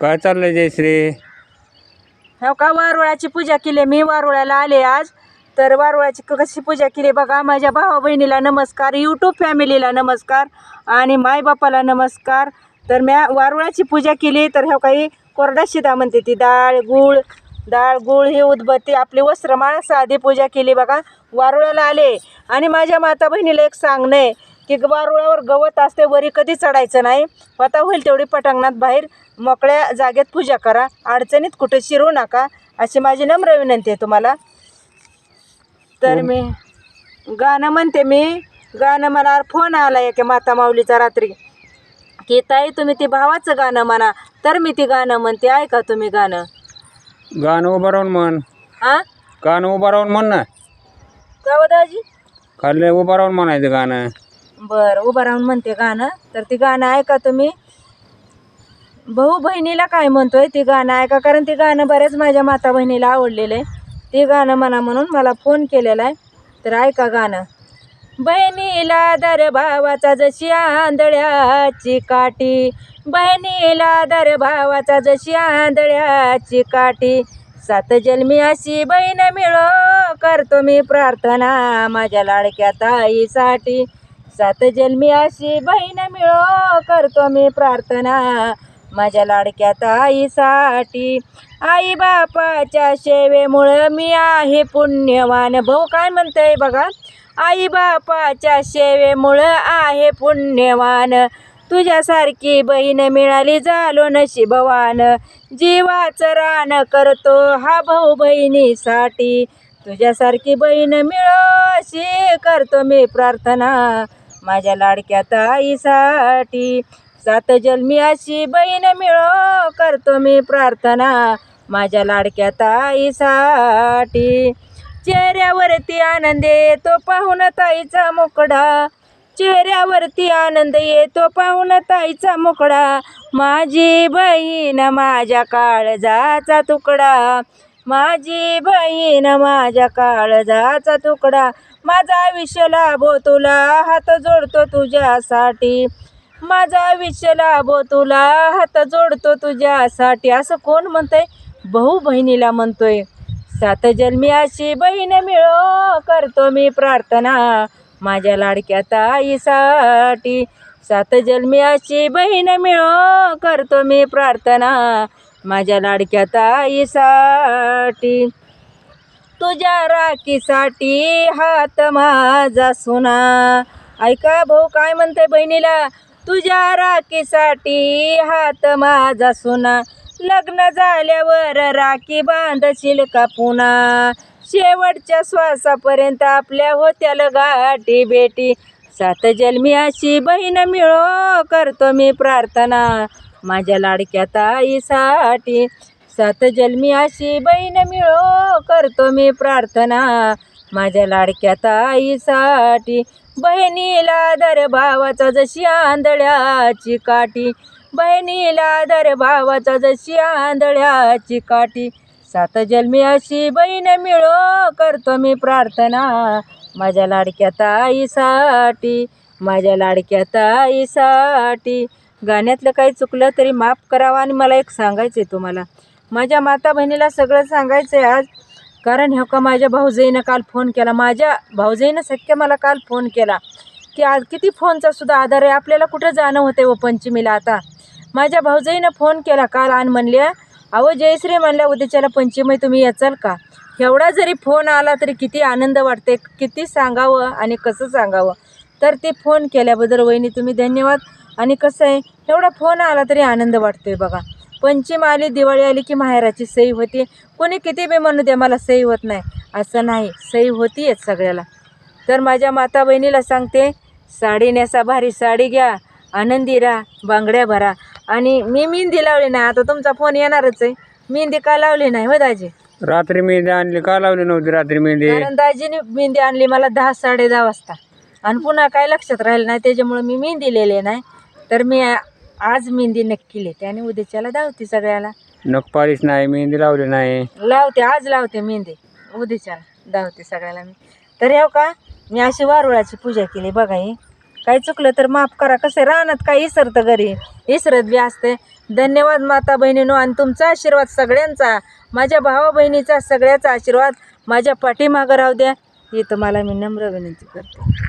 काय चाललंय जयश्री? हो का वारुळाची पूजा केली मी. वारुळाला आले आज. तर वारुळाची क- कशी पूजा केली बघा माझ्या भावा बहिणीला नमस्कार यूट्यूब फॅमिलीला नमस्कार आणि मायबापाला नमस्कार. तर म्या वारुळाची पूजा केली. तर ह्या काही कोरडा शिदा म्हणते ती डाळ गूळ डाळ गूळ हे उदबत्ती आपली वस्त्रमाळ साधी पूजा केली बघा. वारुळाला आले. आणि माझ्या माता बहिणीला एक सांगणं आहे की वारुळावर गवत असते वरी कधी चढायचं नाही. आता होईल तेवढी पटांगणात बाहेर मोकळ्या जागेत पूजा करा. अडचणीत कुठे शिरू नका अशी माझी नम्र विनंती आहे तुम्हाला. तर मी गाणं म्हणते मी. गाणं मला फोन आला आहे की माता माऊलीचा रात्री. की ताई तुम्ही ती भावाचं गाणं म्हणा. तर मी ती गाणं म्हणते. ऐका तुम्ही गाणं. गाणं उभं राहून म्हण. हां गाणं उभं राहून म्हण ना. का हो दाजी? खाल्ले उभं राहून म्हणायचं गाणं. बरं उभं राहून म्हणते गाणं. तर ती गाणं ऐका तुम्ही. भाऊ बहिणीला काय म्हणतोय? ती गाणं ऐका कारण ती गाणं बऱ्याच माझ्या माता बहिणीला आवडलेलं. आहे ती गाणं म्हणा म्हणून मला फोन केलेला आहे. तर ऐका गाणं. बहिणीला दर भावाचा जशी आंधळ्याची काठी. बहिणीला दर भावाचा जशी आंधळ्याची काठी. सात जन्मी अशी बहीण मिळो करतो मी प्रार्थना माझ्या लाडक्या ताईसाठी. सात जन्मी अशी बहीण मिळो करतो मी प्रार्थना. माझ्या लाडक्या ताईसाठी आई बापाच्या सेवेमुळं मी आहे पुण्यवान. भाऊ काय म्हणतंय बघा? आई बापाच्या सेवेमुळं आहे पुण्यवान. तुझ्यासारखी बहीण मिळाली झालो नशिबवान. जीवाचं रान करतो हा भाऊ बहिणीसाठी. तुझ्यासारखी बहीण मिळो अशी करतो मी प्रार्थना. माझ्या लाडक्या ताईसाठी. सात जन्मी अशी बहीण मिळो करतो मी प्रार्थना माझ्या लाडक्या ताईसाठी. चेहऱ्यावरती आनंद येतो पाहून ताईचा मुकडा. चेहऱ्यावरती आनंद येतो पाहून ताईचा मुकडा. माझी बहीण माझ्या काळजाचा तुकडा. माझी बहीण माझ्या काळजाचा तुकडा. माझा आयुष्य लाभो तुला हात जोडतो तुझ्यासाठी. माझा आयुष्य लाभो तुला हात जोडतो तुझ्यासाठी. असं कोण म्हणतंय? भाऊ बहिणीला म्हणतोय. सात जन्मी अशी बहीण मिळो करतो मी प्रार्थना माझ्या लाडक्या ताईसाठी. सात जन्मी अशी बहीण मिळो करतो मी प्रार्थना माझ्या लाडक्या ताईसाठी. तुझ्या राखीसाठी हात माझा सुना. ऐका भाऊ काय म्हणते बहिणीला? तुझ्या राखीसाठी हात माझा सुना. लग्न झाल्यावर राखी बांधशील का पुन्हा शेवटच्या श्वासापर्यंत आपल्या होत्याल गाठी बेटी सात जन्मी अशी बहीण मिळो करतो मी प्रार्थना. माझ्या लाडक्या ताईसाठी सात जन्मी अशी बहीण मिळो करतो मी प्रार्थना. माझ्या लाडक्या ताईसाठी बहिणीला दर भावाचा जशी आंधळ्याची काठी. बहिणीला दर भावाचा जशी आंधळ्याची काठी. सात जन्मी अशी बहीण मिळो करतो मी प्रार्थना. माझ्या लाडक्या ताईसाठी माझ्या लाडक्या ताईसाठी. गाण्यातलं काही चुकलं तरी माफ करावं आणि मला एक सांगायचं आहे तुम्हाला. माझ्या माता बहिणीला सगळं सांगायचं आहे आज. कारण ह्यो का माझ्या भाऊजाईनं काल फोन केला. माझ्या भाऊजाईनं सख्य मला काल फोन केला. की आज किती फोनचा सुद्धा आधार आहे? आपल्याला कुठं जाणं होते व हो पंचमीला आता? माझ्या भाऊजाईनं फोन केला काल आणि म्हणल्या अहो जयश्री म्हणल्या उद्याच्याला पंचमी तुम्ही याचाल का? एवढा जरी फोन आला तरी किती आनंद वाटते किती सांगावं आणि कसं सांगावं? तर ते फोन केल्याबद्दल वहिनी तुम्ही धन्यवाद. आणि कसं आहे एवढा फोन आला तरी आनंद वाटतोय बघा. पंचम आली दिवाळी आली की माहेराची सही होते. कोणी किती बी म्हणू दे मला सही होत नाही. असं नाही सही होतीयच सगळ्याला. तर माझ्या माता बहिणीला सांगते साडी नेसा भारी साडी घ्या आनंदी राहा बांगड्या भरा. आणि मी मेहंदी लावली नाही आता तुमचा फोन येणारच आहे. मेहंदी का लावली नाही हो दाजी? रात्री मेहंदी आणली का लावली नव्हती रात्री मेहंदी? कारण दाजीने मेहंदी आणली मला दहा साडे दहा वाजता. आणि पुन्हा काय लक्षात राहिलं नाही त्याच्यामुळे मी मेहंदी लिहिले नाही. तर मी आज मेहंदी नक्की लिहिते आणि उद्याच्याला धावते सगळ्याला. नख पालिश नाही मेहंदी लावली नाही. लावते आज लावते मेहंदी. उद्याच्याला धावते सगळ्याला मी. तर येऊ का मी अशी वारुळाची पूजा केली बघा ही. काही चुकलं तर माफ करा कसं रानात काय इसरतं घरी. इसरत बी असते. धन्यवाद माता बहिणीनो आणि तुमचा आशीर्वाद सगळ्यांचा. माझ्या भावा बहिणीचा सगळ्याचा आशीर्वाद. माझ्या पाठीमागं राहू द्या. ही तुम्हाला मी नम्र विनंती करते.